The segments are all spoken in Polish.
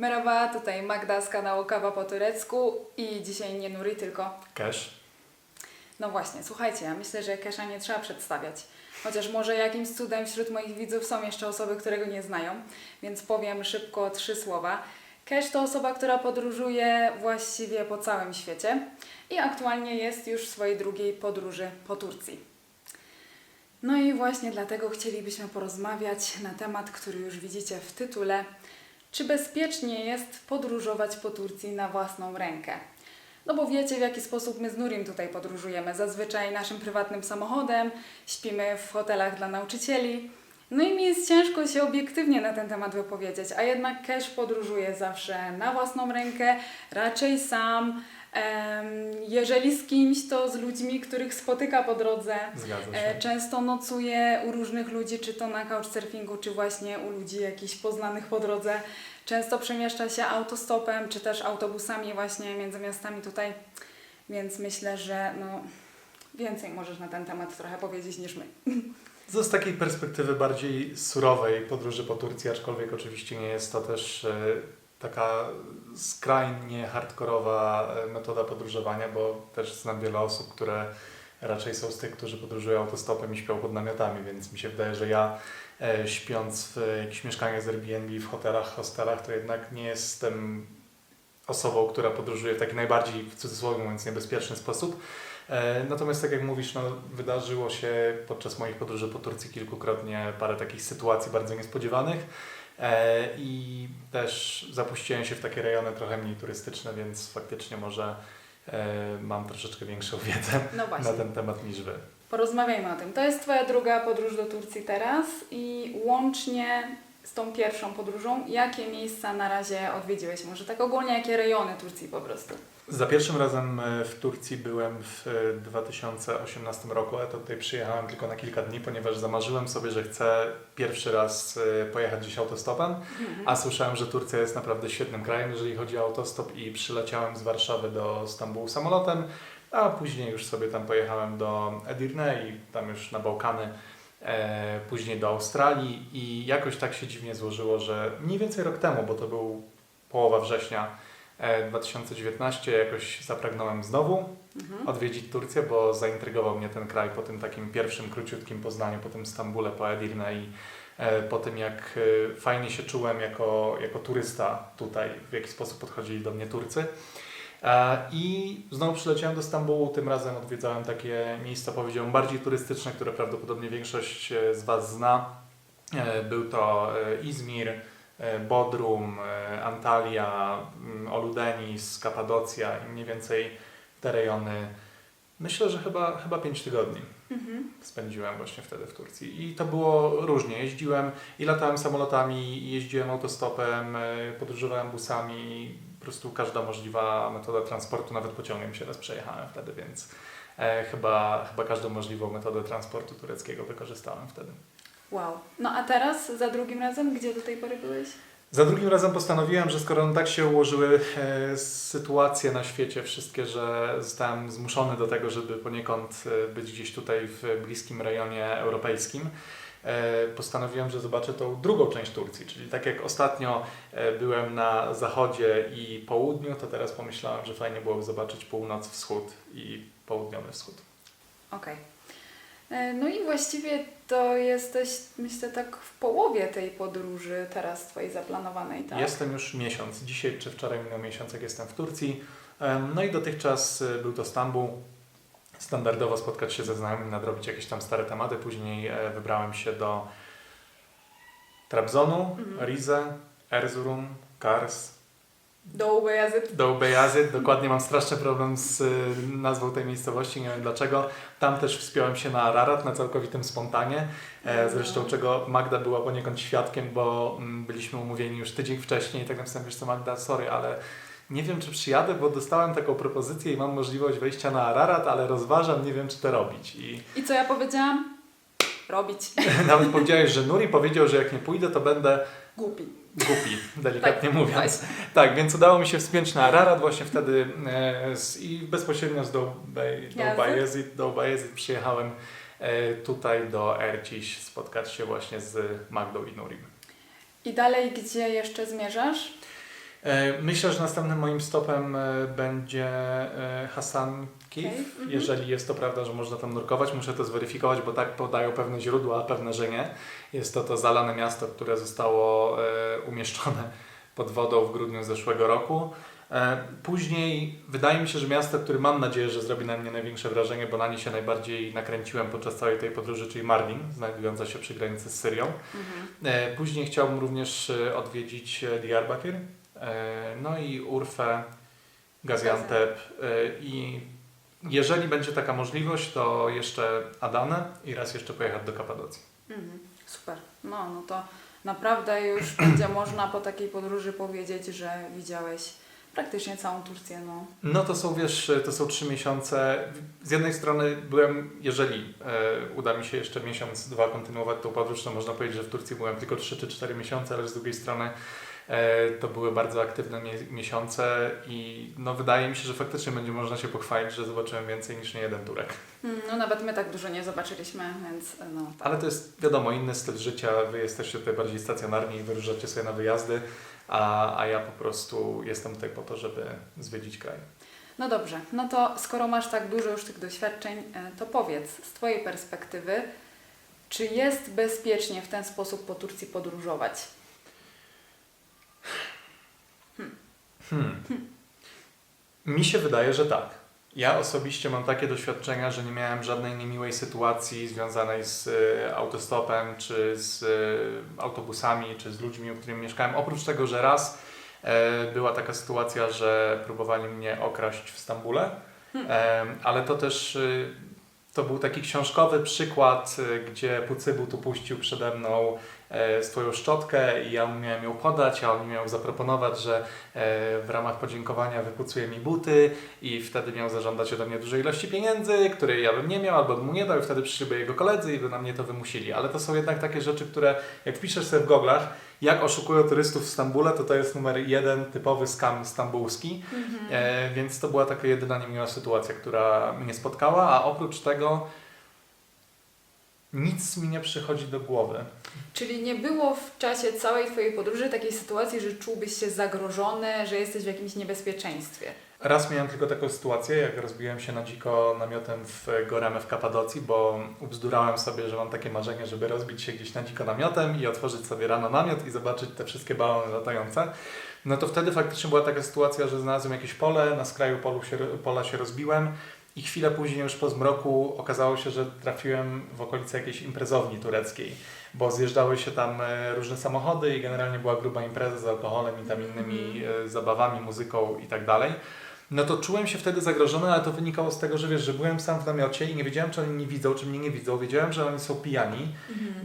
Merhaba, tutaj Magda z kanału Kawa po turecku i dzisiaj nie Nuri, tylko... Cash. No właśnie, słuchajcie, ja myślę, że Kesha nie trzeba przedstawiać. Chociaż może jakimś cudem wśród moich widzów są jeszcze osoby, które go nie znają, więc powiem szybko trzy słowa. Cash to osoba, która podróżuje właściwie po całym świecie i aktualnie jest już w swojej drugiej podróży po Turcji. No i właśnie dlatego chcielibyśmy porozmawiać na temat, który już widzicie w tytule. Czy bezpiecznie jest podróżować po Turcji na własną rękę? No bo wiecie, w jaki sposób my z Nurim tutaj podróżujemy. Zazwyczaj naszym prywatnym samochodem, śpimy w hotelach dla nauczycieli. No i mi jest ciężko się obiektywnie na ten temat wypowiedzieć, a jednak Cash podróżuje zawsze na własną rękę, raczej sam. Jeżeli z kimś, to z ludźmi, których spotyka po drodze. E, Często nocuję u różnych ludzi, czy to na couchsurfingu, czy właśnie u ludzi jakichś poznanych po drodze. Często przemieszcza się autostopem, czy też autobusami właśnie między miastami tutaj. Więc myślę, że no, więcej możesz na ten temat trochę powiedzieć niż my. To z takiej perspektywy bardziej surowej podróży po Turcji, aczkolwiek oczywiście nie jest to też e, taka skrajnie hardkorowa e, metoda podróżowania, bo też znam wiele osób, które raczej są z tych, którzy podróżują autostopem i śpią pod namiotami, więc mi się wydaje, że ja e, śpiąc w jakichś mieszkaniach z Airbnb, w hotelach, hostelach, to jednak nie jestem osobą, która podróżuje w taki najbardziej, w cudzysłowie mówiąc, niebezpieczny sposób. E, Natomiast tak jak mówisz, no, wydarzyło się podczas moich podróży po Turcji kilkukrotnie parę takich sytuacji bardzo niespodziewanych i też zapuściłem się w takie rejony trochę mniej turystyczne, więc faktycznie może e, mam troszeczkę większą wiedzę No na ten temat niż Wy. Porozmawiajmy o tym. To jest Twoja druga podróż do Turcji teraz i łącznie z tą pierwszą podróżą, jakie miejsca na razie odwiedziłeś? Może tak ogólnie, jakie rejony Turcji po prostu? Za pierwszym razem e, w Turcji byłem w e, 2018 roku, a to tutaj przyjechałem tylko na kilka dni, ponieważ zamarzyłem sobie, że chcę pierwszy raz e, pojechać gdzieś autostopem, a słyszałem, że Turcja jest naprawdę świetnym krajem, jeżeli chodzi o autostop i przyleciałem z Warszawy do Stambułu samolotem, a później już sobie tam pojechałem do Edirne i tam już na Bałkany, e, później do Australii i jakoś tak się dziwnie złożyło, że mniej więcej rok temu, bo to był połowa września e, 2019, jakoś zapragnąłem znowu Mhm. odwiedzić Turcję, bo zaintrygował mnie ten kraj po tym takim pierwszym, króciutkim poznaniu, po tym Stambule, po Edirne i e, po tym, jak e, fajnie się czułem jako, jako turysta tutaj, w jaki sposób podchodzili do mnie Turcy. E, I znowu przyleciałem do Stambułu, tym razem odwiedzałem takie miejsca, powiedziałbym, bardziej turystyczne, które prawdopodobnie większość e, z Was zna. E, Był to Izmir, Bodrum, Antalya, mm, Oludenis, Kapadocja i mniej więcej te rejony. Myślę, że chyba, chyba 5 tygodni Mhm. spędziłem właśnie wtedy w Turcji. I to było różnie. Jeździłem i latałem samolotami, jeździłem autostopem, podróżowałem busami. Po prostu każda możliwa metoda transportu, nawet pociągiem się raz przejechałem wtedy, więc e, chyba, chyba każdą możliwą metodę transportu tureckiego wykorzystałem wtedy. Wow. No a teraz, za drugim razem, gdzie do tej pory byłeś? Za drugim razem postanowiłem, że skoro tak się ułożyły e, sytuacje na świecie wszystkie, że zostałem zmuszony do tego, żeby poniekąd e, być gdzieś tutaj w bliskim rejonie europejskim, postanowiłem, że zobaczę tą drugą część Turcji. Czyli tak jak ostatnio e, byłem na zachodzie i południu, to teraz pomyślałem, że fajnie byłoby zobaczyć północ, wschód i południowy wschód. Okej. E, No i właściwie to jesteś, myślę, tak w połowie tej podróży teraz Twojej zaplanowanej, tak? Jestem już miesiąc. Dzisiaj czy wczoraj minął miesiąc, jak jestem w Turcji. No i dotychczas był to Stambuł. Standardowo spotkać się ze znajomymi, nadrobić jakieś tam stare tematy. Później e, wybrałem się do Trabzonu, Mhm. Rize, Erzurum, Kars, Do Ubejazyd. do Beyazid. Dokładnie mam straszny problem z y, nazwą tej miejscowości, nie wiem dlaczego. Tam też wspiąłem się na Ararat na całkowitym spontanie. E, Zresztą czego Magda była poniekąd świadkiem, bo mm, byliśmy umówieni już tydzień wcześniej i tak napisałem, wiesz co Magda, sorry, ale nie wiem czy przyjadę, bo dostałem taką propozycję i mam możliwość wejścia na Ararat, ale rozważam, nie wiem czy to robić. I I co ja powiedziałam? Robić. nawet powiedziałeś, że Nuri powiedział, że jak nie pójdę, to będę Głupi. głupi, delikatnie Tak, mówiąc. właśnie. Tak, więc udało mi się wspiąć na Ararat właśnie wtedy e, z, i bezpośrednio z Dołbajezid do przyjechałem e, tutaj do Erciś spotkać się właśnie z Magdą i Nurim. I dalej gdzie jeszcze zmierzasz? E, Myślę, że następnym moim stopem e, będzie e, Hassan Kif, Okej, mhm. jeżeli jest to prawda, że można tam nurkować. Muszę to zweryfikować, bo tak podają pewne źródła, a pewne, że nie. Jest to to zalane miasto, które zostało umieszczone pod wodą w grudniu zeszłego roku. Później wydaje mi się, że miasto, które mam nadzieję, że zrobi na mnie największe wrażenie, bo na nie się najbardziej nakręciłem podczas całej tej podróży, czyli Mardin, znajdująca się przy granicy z Syrią. Mhm. Później chciałbym również odwiedzić Diyarbakir, no i Urfę, Gaziantep e, i jeżeli będzie taka możliwość, to jeszcze Adanę i raz jeszcze pojechać do Kapadocji. Mhm. Super. No, no to naprawdę już będzie można po takiej podróży powiedzieć, że widziałeś praktycznie całą Turcję. No. No to są, wiesz, to są trzy miesiące. Z jednej strony byłem, jeżeli e, uda mi się jeszcze miesiąc, dwa kontynuować tą podróż, to można powiedzieć, że w Turcji byłem tylko trzy czy cztery miesiące, ale z drugiej strony e, to były bardzo aktywne mie- miesiące i no wydaje mi się, że faktycznie będzie można się pochwalić, że zobaczyłem więcej niż nie jeden Turek. Mm, no nawet my tak dużo nie zobaczyliśmy, więc no. tak. Ale to jest wiadomo inny styl życia, wy jesteście tutaj bardziej stacjonarni i wyróżdżacie sobie na wyjazdy, a, a ja po prostu jestem tutaj po to, żeby zwiedzić kraj. No dobrze, no to skoro masz tak dużo już tych doświadczeń, e, to powiedz z Twojej perspektywy, czy jest bezpiecznie w ten sposób po Turcji podróżować? Hmm. Mi się wydaje, że tak. Ja osobiście mam takie doświadczenia, że nie miałem żadnej niemiłej sytuacji związanej z e, autostopem, czy z e, autobusami, czy z ludźmi, u których mieszkałem. Oprócz tego, że raz e, była taka sytuacja, że próbowali mnie okraść w Stambule, e, ale to też to był taki książkowy przykład, gdzie Pucybu tu puścił przede mną swoją szczotkę i ja mu miałem ją podać, a on mi miał zaproponować, że e, w ramach podziękowania wypucuje mi buty i wtedy miał zażądać ode mnie dużej ilości pieniędzy, której ja bym nie miał albo bym mu nie dał i wtedy przyszliby jego koledzy i by na mnie to wymusili. Ale to są jednak takie rzeczy, które jak wpiszesz sobie w goglach, jak oszukują turystów w Stambule, to to jest numer jeden, typowy skam stambulski. E, więc to była taka jedyna niemiła sytuacja, która mnie spotkała, a oprócz tego nic mi nie przychodzi do głowy. Czyli nie było w czasie całej Twojej podróży takiej sytuacji, że czułbyś się zagrożony, że jesteś w jakimś niebezpieczeństwie? Raz miałem tylko taką sytuację, jak rozbiłem się na dziko namiotem w Goreme w Kapadocji, bo ubzdurałem sobie, że mam takie marzenie, żeby rozbić się gdzieś na dziko namiotem i otworzyć sobie rano namiot i zobaczyć te wszystkie balony latające. No to wtedy faktycznie była taka sytuacja, że znalazłem jakieś pole, na skraju polu się, pola się rozbiłem i chwilę później już po zmroku okazało się, że trafiłem w okolice jakiejś imprezowni tureckiej, bo zjeżdżały się tam e, różne samochody i generalnie była gruba impreza z alkoholem i tam innymi e, zabawami, muzyką i tak dalej. No to czułem się wtedy zagrożony, ale to wynikało z tego, że wiesz, że byłem sam w namiocie i nie wiedziałem, czy oni mnie widzą, czy mnie nie widzą. Wiedziałem, że oni są pijani,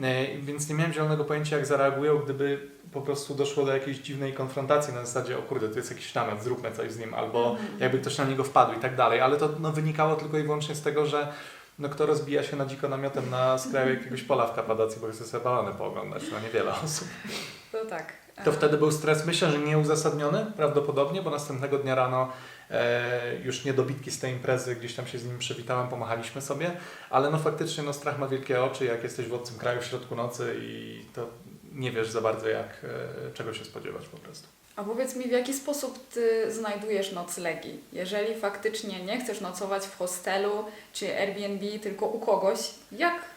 e, więc nie miałem zielonego pojęcia, jak zareagują, gdyby po prostu doszło do jakiejś dziwnej konfrontacji na zasadzie, o kurde, to jest jakiś namiot, zróbmy coś z nim, albo Mhm. jakby ktoś na niego wpadł i tak dalej. Ale to no, wynikało tylko i wyłącznie z tego, że no, kto rozbija się na dziko namiotem na skraju jakiegoś pola w Kapadocji, bo chce sobie balony pooglądać, no niewiele osób. To tak. To wtedy był stres, myślę, że nieuzasadniony prawdopodobnie, bo następnego dnia rano e, już niedobitki z tej imprezy, gdzieś tam się z nim przywitałem, pomachaliśmy sobie, ale no faktycznie no, strach ma wielkie oczy, jak jesteś w obcym kraju w środku nocy i to nie wiesz za bardzo jak, e, czego się spodziewać po prostu. A powiedz mi, w jaki sposób Ty znajdujesz noclegi? Jeżeli faktycznie nie chcesz nocować w hostelu czy Airbnb, tylko u kogoś, jak?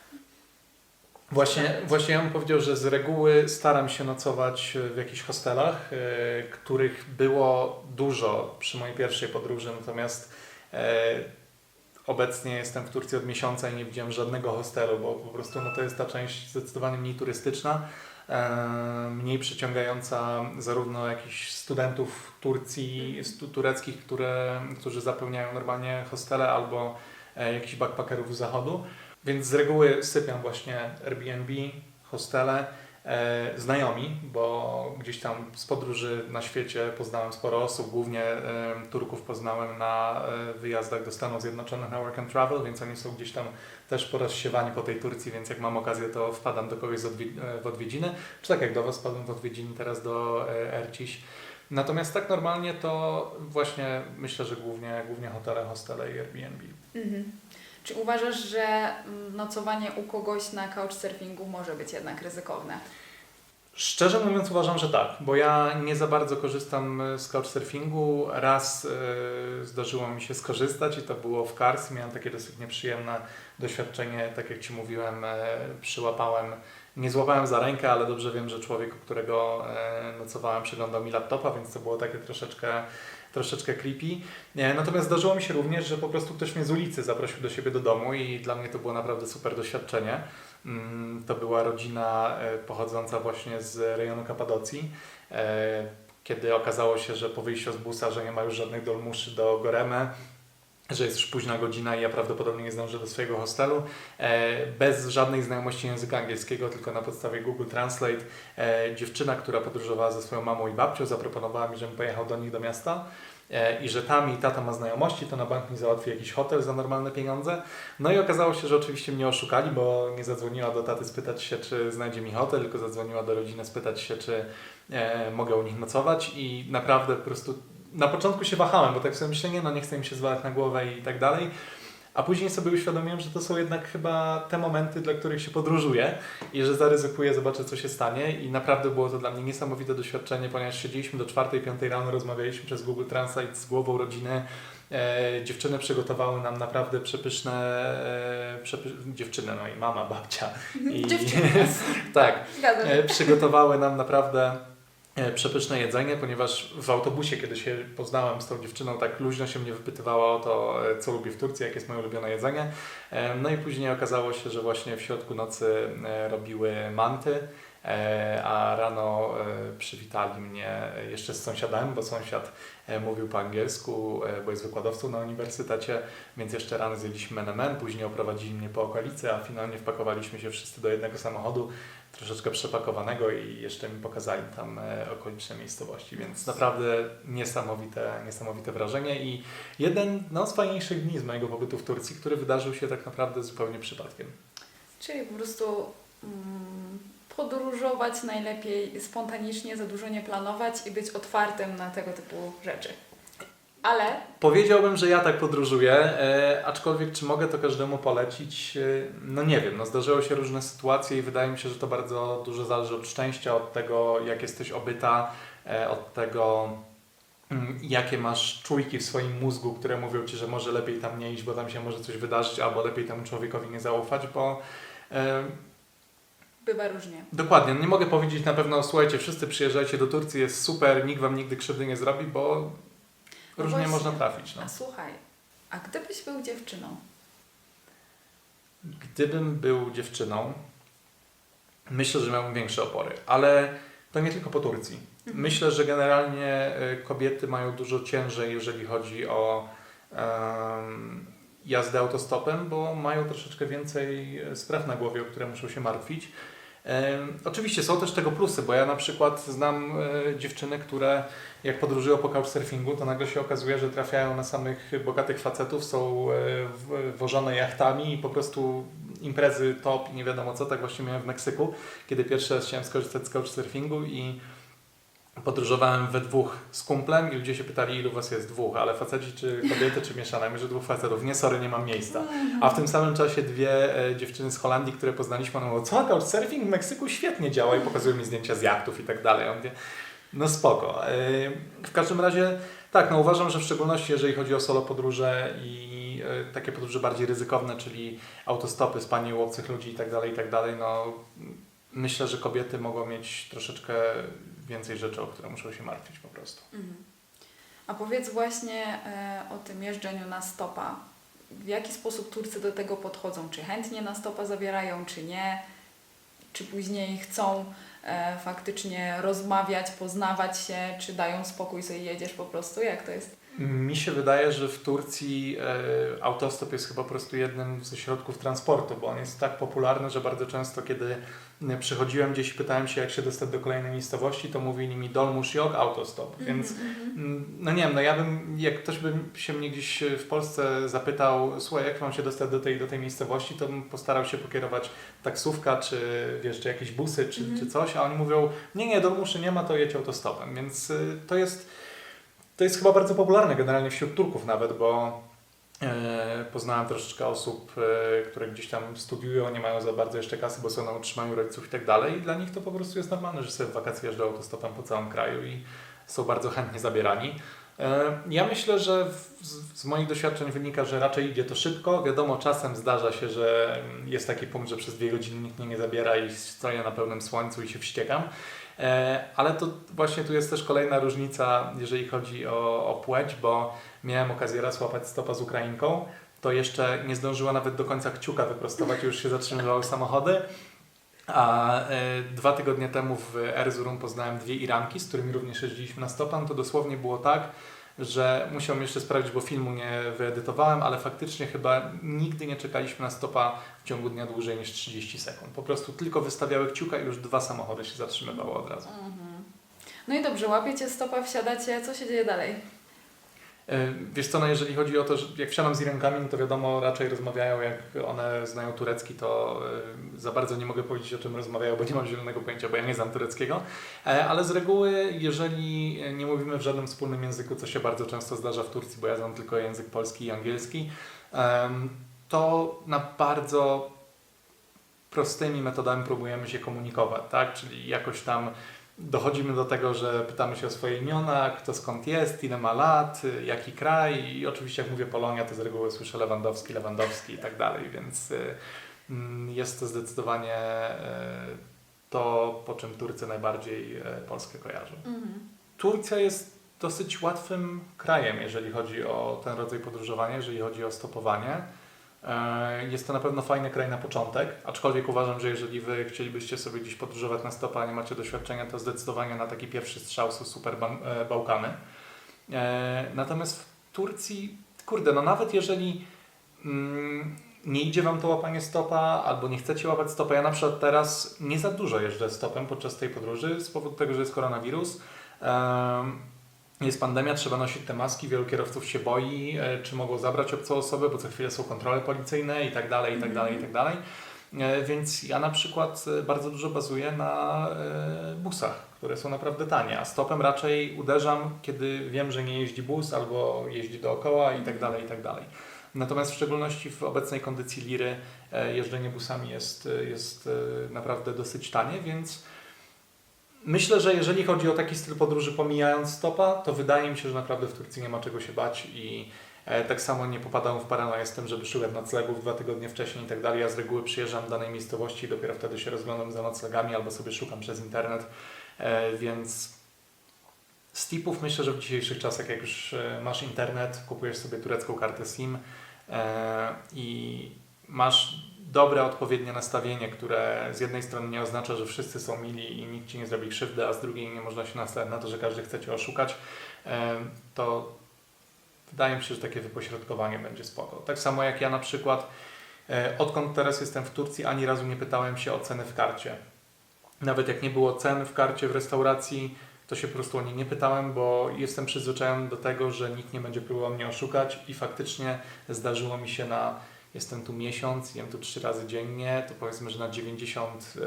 Właśnie, właśnie ja bym powiedział, że z reguły staram się nocować w jakichś hostelach, e, których było dużo przy mojej pierwszej podróży, natomiast e, obecnie jestem w Turcji od miesiąca i nie widziałem żadnego hostelu, bo po prostu no, to jest ta część zdecydowanie mniej turystyczna, e, mniej przyciągająca zarówno jakichś studentów Turcji, tureckich, które, którzy zapełniają normalnie hostele, albo jakichś backpackerów z zachodu. Więc z reguły sypiam właśnie Airbnb, hostele, e, znajomi, bo gdzieś tam z podróży na świecie poznałem sporo osób, głównie e, Turków poznałem na e, wyjazdach do Stanów Zjednoczonych na Work and Travel, więc oni są gdzieś tam też porozsiewani po tej Turcji, więc jak mam okazję, to wpadam do kogoś odwi- e, w odwiedziny, czy tak jak do Was wpadłem w odwiedziny teraz do e, Erciś. Natomiast tak normalnie to właśnie myślę, że głównie, głównie hotele, hostele i Airbnb. Mhm. Czy uważasz, że mm, nocowanie u kogoś na couchsurfingu może być jednak ryzykowne? Szczerze mówiąc uważam, że tak, bo ja nie za bardzo korzystam e, z couchsurfingu. Raz e, zdarzyło mi się skorzystać i to było w Kars. Miałem takie dosyć nieprzyjemne doświadczenie, tak jak Ci mówiłem, e, przyłapałem, nie złapałem za rękę, ale dobrze wiem, że człowiek, u którego e, nocowałem, przeglądał mi laptopa, więc to było takie troszeczkę, troszeczkę creepy. Natomiast zdarzyło mi się również, że po prostu ktoś mnie z ulicy zaprosił do siebie do domu i dla mnie to było naprawdę super doświadczenie. Mm, To była rodzina e, pochodząca właśnie z rejonu Kapadocji. E, Kiedy okazało się, że po wyjściu z busa, że nie ma już żadnych dolmuszy do Goremy, że jest już późna godzina i ja prawdopodobnie nie zdążę do swojego hostelu, e, bez żadnej znajomości języka angielskiego, tylko na podstawie Google Translate, e, dziewczyna, która podróżowała ze swoją mamą i babcią, zaproponowała mi, żebym pojechał do nich do miasta. E, i że tam i tata ma znajomości, to na bank mi załatwi jakiś hotel za normalne pieniądze. No i okazało się, że oczywiście mnie oszukali, bo nie zadzwoniła do taty spytać się, czy znajdzie mi hotel, tylko zadzwoniła do rodziny spytać się, czy e, mogę u nich nocować. I naprawdę po prostu na początku się wahałem, bo tak sobie myślę, nie no, nie chcę mi się zwalać na głowę i tak dalej. A później sobie uświadomiłem, że to są jednak chyba te momenty, dla których się podróżuje i że zaryzykuję, zobaczę co się stanie i naprawdę było to dla mnie niesamowite doświadczenie, ponieważ siedzieliśmy do 4-5 rano, rozmawialiśmy przez Google Translate z głową rodziny. E, dziewczyny przygotowały nam naprawdę przepyszne, e, przepy... dziewczyny, no i mama, babcia. I... Tak. E, przygotowały nam naprawdę przepyszne jedzenie, ponieważ w autobusie, kiedy się poznałem z tą dziewczyną, tak luźno się mnie wypytywała o to, e, co lubię w Turcji, jakie jest moje ulubione jedzenie. E, No i później okazało się, że właśnie w środku nocy e, robiły manty, e, a rano e, przywitali mnie jeszcze z sąsiadami, bo sąsiad e, mówił po angielsku, e, bo jest wykładowcą na uniwersytecie, więc jeszcze rano zjedliśmy menemen, później oprowadzili mnie po okolicy, a finalnie wpakowaliśmy się wszyscy do jednego samochodu, troszeczkę przepakowanego i jeszcze mi pokazali tam e, okoliczne miejscowości, więc naprawdę niesamowite, niesamowite wrażenie i jeden no, z fajniejszych dni z mojego pobytu w Turcji, który wydarzył się tak naprawdę zupełnie przypadkiem. Czyli po prostu mm, podróżować najlepiej spontanicznie, za dużo nie planować i być otwartym na tego typu rzeczy. Ale Powiedziałbym, że ja tak podróżuję, e, aczkolwiek czy mogę to każdemu polecić? E, no nie wiem, no zdarzyły się różne sytuacje i wydaje mi się, że to bardzo dużo zależy od szczęścia, od tego jak jesteś obyta, e, od tego mm, jakie masz czujki w swoim mózgu, które mówią Ci, że może lepiej tam nie iść, bo tam się może coś wydarzyć, albo lepiej temu człowiekowi nie zaufać, bo e, bywa różnie. dokładnie, no nie mogę powiedzieć na pewno, słuchajcie, wszyscy przyjeżdżajcie do Turcji, jest super, nikt Wam nigdy krzywdy nie zrobi, bo różnie właśnie. można trafić. No. A słuchaj, a gdybyś był dziewczyną, Gdybym był dziewczyną, myślę, że miałbym większe opory, ale to nie tylko po Turcji. Mhm. Myślę, że generalnie y, kobiety mają dużo ciężej, jeżeli chodzi o em, jazdę autostopem, bo mają troszeczkę więcej e, spraw na głowie, o które muszą się martwić. Oczywiście są też tego plusy, bo ja na przykład znam e, dziewczyny, które jak podróżują po couchsurfingu, to nagle się okazuje, że trafiają na samych bogatych facetów, są e, wożone jachtami i po prostu imprezy top i nie wiadomo co. Tak właśnie miałem w Meksyku, kiedy pierwszy raz chciałem skorzystać z couchsurfingu i podróżowałem we dwóch z kumplem i ludzie się pytali, ilu was jest dwóch, ale faceci czy kobiety, czy mieszane. Ja mówię, że dwóch facetów. Nie, sorry, nie mam miejsca. A w tym samym czasie dwie e, dziewczyny z Holandii, które poznaliśmy, one mówią, co, couchsurfing w Meksyku świetnie działa i pokazują mi zdjęcia z jachtów i tak dalej. Ja mówię, no spoko. E, W każdym razie, tak, no uważam, że w szczególności jeżeli chodzi o solo podróże i e, takie podróże bardziej ryzykowne, czyli autostopy, spanie u obcych ludzi i tak dalej, i tak dalej, no myślę, że kobiety mogą mieć troszeczkę więcej rzeczy, o które muszą się martwić po prostu. Mhm. A powiedz właśnie e, o tym jeżdżeniu na stopa. W jaki sposób Turcy do tego podchodzą? Czy chętnie na stopa zabierają, czy nie? Czy później chcą e, faktycznie rozmawiać, poznawać się, czy dają spokój sobie jedziesz po prostu? Jak to jest? Mi się wydaje, że w Turcji e, autostop jest chyba po prostu jednym ze środków transportu, bo on jest tak popularny, że bardzo często, kiedy e, przychodziłem gdzieś i pytałem się, jak się dostać do kolejnej miejscowości, to mówili mi dolmusz jog, autostop. Więc Mhm, mhm. mm, no nie wiem, no ja bym, jak ktoś by się mnie gdzieś w Polsce zapytał, słuchaj, jak mam się dostać do tej, do tej miejscowości, to bym postarał się pokierować taksówka, czy wiesz, czy jakieś busy, czy, Mhm. czy coś, a oni mówią, nie, nie, dolmuszy nie ma, to jedź autostopem. Więc y, to jest to jest chyba bardzo popularne generalnie wśród Turków nawet, bo E, Poznałem troszeczkę osób, e, które gdzieś tam studiują, nie mają za bardzo jeszcze kasy, bo są na utrzymaniu rodziców i tak dalej. I dla nich to po prostu jest normalne, że sobie w wakacje jeżdżą autostopem po całym kraju i są bardzo chętnie zabierani. E, Ja myślę, że z moich doświadczeń wynika, że raczej idzie to szybko. Wiadomo, czasem zdarza się, że mm, jest taki punkt, że przez dwie godziny nikt mnie nie zabiera i stoję na pełnym słońcu i się wściekam. E, Ale to właśnie tu jest też kolejna różnica, jeżeli chodzi o, o płeć, bo miałem okazję raz łapać stopa z Ukrainką, to jeszcze nie zdążyła nawet do końca kciuka wyprostować, już się zatrzymywały samochody. A e, dwa tygodnie temu w Erzurum poznałem dwie Iranki, z którymi również jeździliśmy na stopa. No to dosłownie było tak, że musiałem jeszcze sprawdzić, bo filmu nie wyedytowałem, ale faktycznie chyba nigdy nie czekaliśmy na stopa w ciągu dnia dłużej niż 30 sekund. Po prostu tylko wystawiały kciuka i już dwa samochody się zatrzymywały od razu. Mhm. No i dobrze, łapiecie stopa, wsiadacie, co się dzieje dalej? Wiesz co, no jeżeli chodzi o to, że jak wsiadam z Irankami, no to wiadomo, raczej rozmawiają, jak one znają turecki, to za bardzo nie mogę powiedzieć o czym rozmawiają, bo nie mam zielonego pojęcia, bo ja nie znam tureckiego. E, Ale z reguły, jeżeli nie mówimy w żadnym wspólnym języku, co się bardzo często zdarza w Turcji, bo ja znam tylko język polski i angielski, to na bardzo prostymi metodami próbujemy się komunikować, tak? Czyli jakoś tam dochodzimy do tego, że pytamy się o swoje imiona, kto skąd jest, ile ma lat, jaki kraj i oczywiście jak mówię Polonia, to z reguły słyszę Lewandowski, Lewandowski i tak dalej, więc y, mm, jest to zdecydowanie y, to, po czym Turcy najbardziej y, Polskę kojarzą. Mhm. Turcja jest dosyć łatwym krajem, jeżeli chodzi o ten rodzaj podróżowania, jeżeli chodzi o stopowanie. E, Jest to na pewno fajny kraj na początek, aczkolwiek uważam, że jeżeli Wy chcielibyście sobie gdzieś podróżować na stopa, a nie macie doświadczenia, to zdecydowanie na taki pierwszy strzał są super e, Bałkany. E, Natomiast w Turcji, kurde, no nawet jeżeli mm, nie idzie Wam to łapanie stopa, albo nie chcecie łapać stopa, ja na przykład teraz nie za dużo jeżdżę stopem podczas tej podróży z powodu tego, że jest koronawirus. Jest pandemia, trzeba nosić te maski, wielu kierowców się boi, e, czy mogą zabrać obcą osobę, bo co chwilę są kontrole policyjne i tak dalej, i tak dalej, i tak dalej. E, Więc ja na przykład e, bardzo dużo bazuję na busach, które są naprawdę tanie, a stopem raczej uderzam, kiedy wiem, że nie jeździ bus albo jeździ dookoła i tak dalej, i tak dalej. Natomiast w szczególności w obecnej kondycji liry jeżdżenie busami jest, jest naprawdę dosyć tanie, więc myślę, że jeżeli chodzi o taki styl podróży pomijając stopa, to wydaje mi się, że naprawdę w Turcji nie ma czego się bać i e, tak samo nie popadam w paranoję z tym, żeby szukać noclegów dwa tygodnie wcześniej i tak dalej. Ja z reguły przyjeżdżam do danej miejscowości i dopiero wtedy się rozglądam za noclegami albo sobie szukam przez internet, e, więc z tipów myślę, że w dzisiejszych czasach, jak już e, masz internet, kupujesz sobie turecką kartę SIM i masz dobre, odpowiednie nastawienie, które z jednej strony nie oznacza, że wszyscy są mili i nikt Ci nie zrobi krzywdy, a z drugiej nie można się nastawiać na to, że każdy chce Cię oszukać, to wydaje mi się, że takie wypośrodkowanie będzie spoko. Tak samo jak ja na przykład, e, odkąd teraz jestem w Turcji, ani razu nie pytałem się o ceny w karcie. Nawet jak nie było cen w karcie w restauracji, to się po prostu o nie nie pytałem, bo jestem przyzwyczajony do tego, że nikt nie będzie próbował mnie oszukać i faktycznie zdarzyło mi się na, jestem tu miesiąc, jem tu trzy razy dziennie, to powiedzmy, że na 90 y,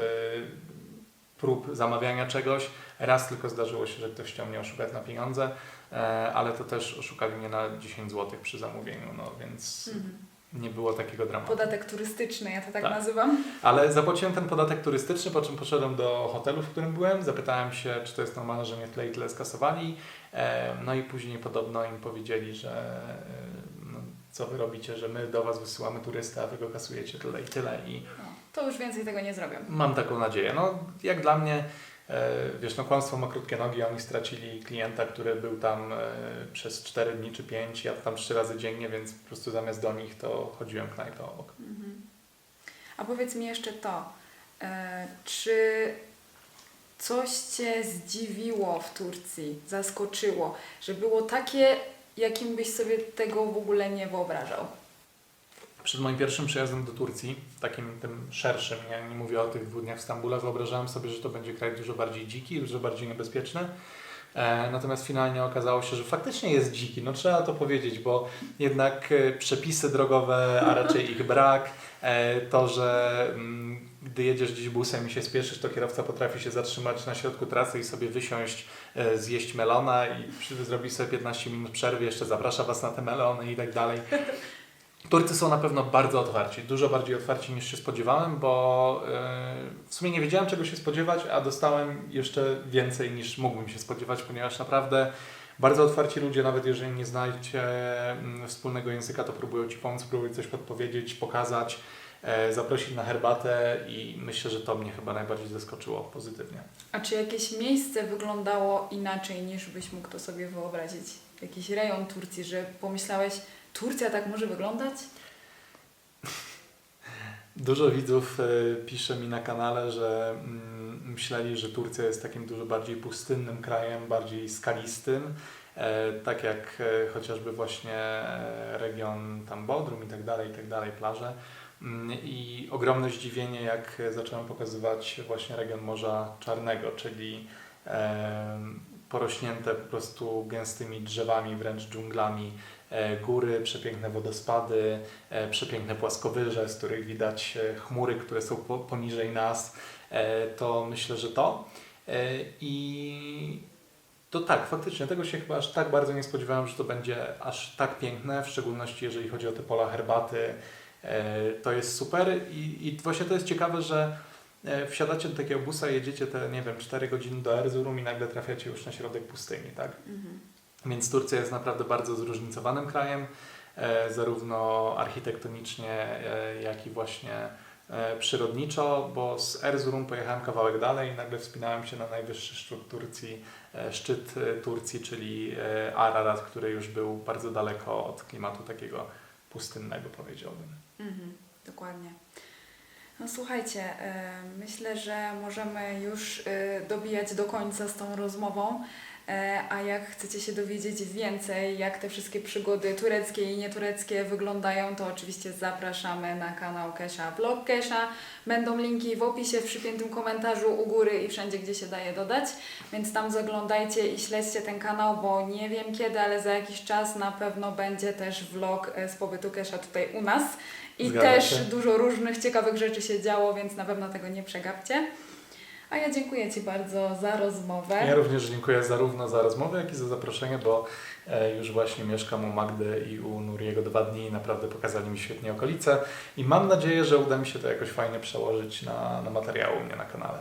prób zamawiania czegoś, raz tylko zdarzyło się, że ktoś chciał mnie oszukać na pieniądze, e, ale to też oszukali mnie na 10 zł przy zamówieniu, no więc Mhm. nie było takiego dramatu. Podatek turystyczny, ja to tak, Tak. nazywam. Ale zapłaciłem ten podatek turystyczny, po czym poszedłem do hotelu, w którym byłem. Zapytałem się, czy to jest normalne, że mnie tyle i tyle skasowali. E, No i później podobno im powiedzieli, że co wy robicie, że my do was wysyłamy turystę, a wy go kasujecie tyle i tyle. I No, to już więcej tego nie zrobią. mam taką nadzieję. No, jak dla mnie, e, wiesz, no kłamstwo ma krótkie nogi. Oni stracili klienta, który był tam e, przez 4 dni czy 5, ja tam 3 razy dziennie, więc po prostu zamiast do nich to chodziłem knajpę obok. Mhm. A powiedz mi jeszcze to, e, czy coś Cię zdziwiło w Turcji, zaskoczyło, że było takie, jakim byś sobie tego w ogóle nie wyobrażał? Przed moim pierwszym przyjazdem do Turcji, takim tym szerszym, ja nie mówię o tych dwóch dniach w Stambule, wyobrażałem sobie, że to będzie kraj dużo bardziej dziki, dużo bardziej niebezpieczny. E, natomiast finalnie okazało się, że faktycznie jest dziki, no trzeba to powiedzieć, bo jednak e, przepisy drogowe, a raczej ich brak, e, to, że mm, gdy jedziesz gdzieś busem i się spieszysz, to kierowca potrafi się zatrzymać na środku trasy i sobie wysiąść, e, zjeść melona i zrobić sobie 15 minut przerwy, jeszcze zaprasza Was na te melony i tak dalej. Turcy są na pewno bardzo otwarci, dużo bardziej otwarci niż się spodziewałem, bo yy, w sumie nie wiedziałem czego się spodziewać, a dostałem jeszcze więcej niż mógłbym się spodziewać, ponieważ naprawdę bardzo otwarci ludzie, nawet jeżeli nie znajdziecie mm, wspólnego języka, to próbują Ci pomóc, próbują coś podpowiedzieć, pokazać, e, zaprosić na herbatę i myślę, że to mnie chyba najbardziej zaskoczyło pozytywnie. A czy jakieś miejsce wyglądało inaczej niż byś mógł to sobie wyobrazić? Jakiś rejon Turcji, że pomyślałeś, Turcja tak może wyglądać? Dużo widzów e, pisze mi na kanale, że mm, myśleli, że Turcja jest takim dużo bardziej pustynnym krajem, bardziej skalistym, e, tak jak chociażby właśnie region tam Bodrum i tak dalej, i tak dalej, plaże. Mm, I ogromne zdziwienie, jak zacząłem pokazywać właśnie region Morza Czarnego, czyli e, porośnięte po prostu gęstymi drzewami, wręcz dżunglami, e, góry, przepiękne wodospady, e, przepiękne płaskowyże, z których widać e, chmury, które są po, poniżej nas, e, to myślę, że to. E, I to tak, faktycznie tego się chyba aż tak bardzo nie spodziewałem, że to będzie aż tak piękne, w szczególności jeżeli chodzi o te pola herbaty. E, To jest super i, i właśnie to jest ciekawe, że e, wsiadacie do takiego busa, jedziecie te, nie wiem, 4 godziny do Erzurum i nagle trafiacie już na środek pustyni, tak? Więc Turcja jest naprawdę bardzo zróżnicowanym krajem, e, zarówno architektonicznie, jak i właśnie przyrodniczo, bo z Erzurum pojechałem kawałek dalej i nagle wspinałem się na najwyższy szczyt Turcji, szczyt Turcji, czyli Ararat, który już był bardzo daleko od klimatu takiego pustynnego, powiedziałbym. Mhm, dokładnie. No słuchajcie, e, myślę, że możemy już e, dobijać do końca z tą rozmową. E, A jak chcecie się dowiedzieć więcej, jak te wszystkie przygody tureckie i nietureckie wyglądają, to oczywiście zapraszamy na kanał Kesha Vlog Kesha. Będą linki w opisie, w przypiętym komentarzu u góry i wszędzie, gdzie się daje dodać. Więc tam zaglądajcie i śledźcie ten kanał, bo nie wiem kiedy, ale za jakiś czas na pewno będzie też vlog e, z pobytu Kesha tutaj u nas. I Zgadza też się. dużo różnych ciekawych rzeczy się działo, więc na pewno tego nie przegapcie. A ja dziękuję Ci bardzo za rozmowę. Ja również dziękuję zarówno za rozmowę, jak i za zaproszenie, bo e, już właśnie mieszkam u Magdy i u Nuriego dwa dni i naprawdę pokazali mi świetnie okolice i mam nadzieję, że uda mi się to jakoś fajnie przełożyć na, na materiał u mnie na kanale.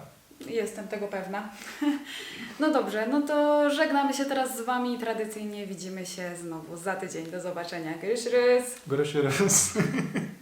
Jestem tego pewna. No dobrze, no to żegnamy się teraz z Wami. Tradycyjnie widzimy się znowu za tydzień. Do zobaczenia. Görüşürüz. Görüşürüz.